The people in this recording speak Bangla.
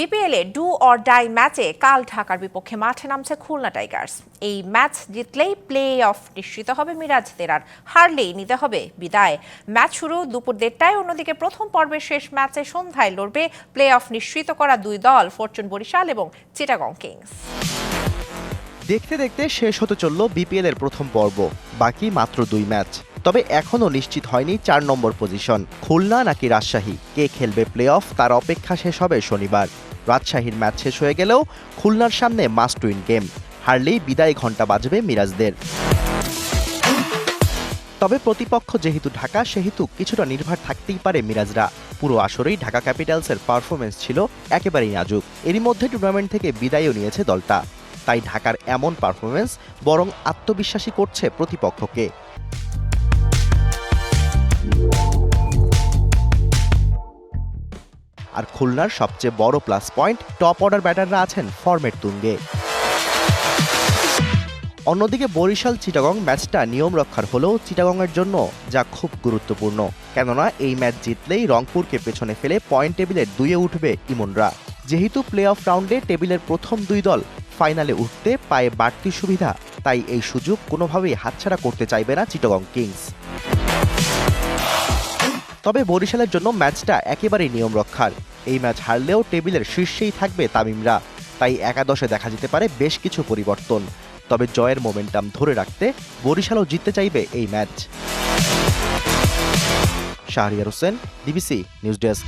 বিপিএলে ডু অর ডাই ম্যাচে কাল ঢাকার বিপক্ষে মাঠে নামছে খুলনা টাইগার্স। এই ম্যাচ জিতলেই প্লে অফ নিশ্চিত হবে মিরাজদের আর হারলেই নিতে হবে বিদায়। ম্যাচ শুরু দুপুর দেড়টায়, অন্যদিকে প্রথম পর্বের শেষ ম্যাচে সন্ধ্যায় লড়বে প্লে অফ নিশ্চিত করা দুই দল, ফরচুন বরিশাল এবং চিটাগং কিংস। দেখতে দেখতে শেষ হতে চলল বিপিএল এর প্রথম পর্ব। বাকি মাত্র দুই ম্যাচ তবে এখনও নিশ্চিত হয়নি চার নম্বর পজিশন। খুলনা নাকি রাজশাহী? কে খেলবে প্লে অফ তার অপেক্ষা শেষ হবে শনিবার। রাজশাহীর ম্যাচ শেষ হয়ে গেলেও খুলনার সামনে মাস্ট উইন গেম। হারলেই বিদায় ঘণ্টা বাজবে মিরাজদের। তবে প্রতিপক্ষ যেহেতু ঢাকা, সেহেতু কিছুটা নির্ভর থাকতেই পারে মিরাজরা। পুরো আসরেই ঢাকা ক্যাপিটালসের পারফরমেন্স ছিল একেবারেই নাজুক। এরই মধ্যে টুর্নামেন্ট থেকে বিদায়ও নিয়েছে দলটা। তাই ঢাকার এমন পারফরমেন্স বরং আত্মবিশ্বাসী করছে প্রতিপক্ষকে। আর খুলনার সবচেয়ে বড় প্লাস পয়েন্ট টপ অর্ডার ব্যাটাররা আছেন ফর্মের তুঙ্গে। অন্যদিকে বরিশাল চিটাগং ম্যাচটা নিয়ম রক্ষার হলেও চিটাগংয়ের জন্য যা খুব গুরুত্বপূর্ণ। কেননা এই ম্যাচ জিতলেই রংপুরকে পেছনে ফেলে পয়েন্ট টেবিলের দুইয়ে উঠবে ইমনরা। যেহেতু প্লে অফ রাউন্ডে টেবিলের প্রথম দুই দল ফাইনালে উঠতে পায়ে বাড়তি সুবিধা, তাই এই সুযোগ কোনোভাবেই হাতছাড়া করতে চাইবে না চিটাগং কিংস তবে বরিশালের জন্য ম্যাচটা একেবারেই নিয়ম রক্ষার। এই ম্যাচ হারলেও টেবিলের শীর্ষেই থাকবে তামিমরা। তাই একাদশে দেখা যেতে পারে বেশ কিছু পরিবর্তন। তবে জয়ের মোমেন্টাম ধরে রাখতে বরিশালও জিততে চাইবে এই match. Shahriar Hossain DBC news desk.